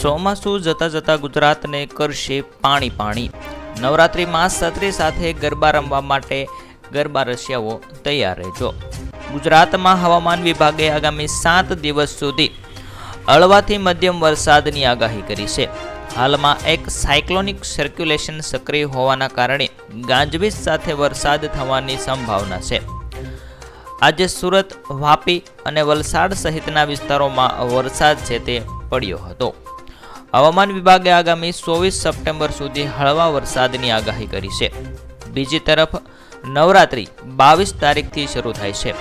ચોમાસું જતાં જતાં ગુજરાતને કરશે પાણી પાણી. નવરાત્રિમાં સત્રી સાથે ગરબા રમવા માટે ગરબા રશિયાઓ તૈયાર રહેજો. ગુજરાતમાં હવામાન વિભાગે આગામી સાત દિવસ સુધી હળવાથી મધ્યમ વરસાદની આગાહી કરી છે. હાલમાં એક સાયક્લોનિક સર્ક્યુલેશન સક્રિય હોવાના કારણે ગાજવીજ સાથે વરસાદ થવાની સંભાવના છે. આજે સુરત, વાપી અને વલસાડ સહિતના વિસ્તારોમાં વરસાદ છે તે પડ્યો હતો. હવામાન વિભાગે આગામી ચોવીસ સપ્ટેમ્બર સુધી હળવા વરસાદની આગાહી કરી છે. બીજી તરફ, નવરાત્રિ બાવીસ તારીખથી શરૂ થાય છે.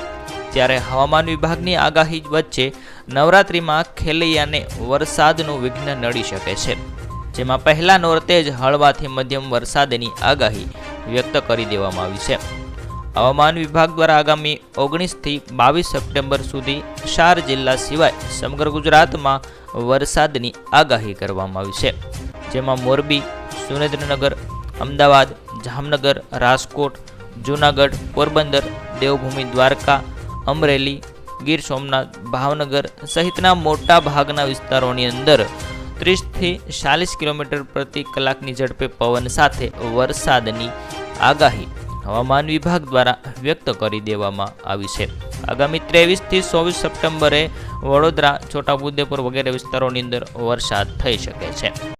ત્યારે હવામાન વિભાગની આગાહી વચ્ચે નવરાત્રિમાં ખેલૈયાને વરસાદનું વિઘ્ન નડી શકે છે. જેમાં પહેલા નોરતે જ હળવાથી મધ્યમ વરસાદની આગાહી વ્યક્ત કરી દેવામાં આવી છે. હવામાન વિભાગ દ્વારા આગામી ઓગણીસથી બાવીસ સપ્ટેમ્બર સુધી ચાર જિલ્લા સિવાય સમગ્ર ગુજરાતમાં વરસાદની આગાહી કરવામાં આવી છે. જેમાં મોરબી, સુરેન્દ્રનગર, અમદાવાદ, જામનગર, રાજકોટ, જૂનાગઢ, પોરબંદર, દેવભૂમિ, દ્વારકા, અમરેલી, ગીર સોમનાથ, ભાવનગર સહિતના મોટા ભાગના વિસ્તારોની અંદર ત્રીસથી ચાલીસ કિલોમીટર પ્રતિ કલાકની ઝડપે પવન સાથે વરસાદની આગાહી હવામાન વિભાગ દ્વારા વ્યક્ત કરી દેવામાં આવી છે. આગામી ત્રેવીસથી ચોવીસ સપ્ટેમ્બરે વડોદરા, છોટાઉદેપુર વગેરે વિસ્તારોની અંદર વરસાદ થઈ શકે છે.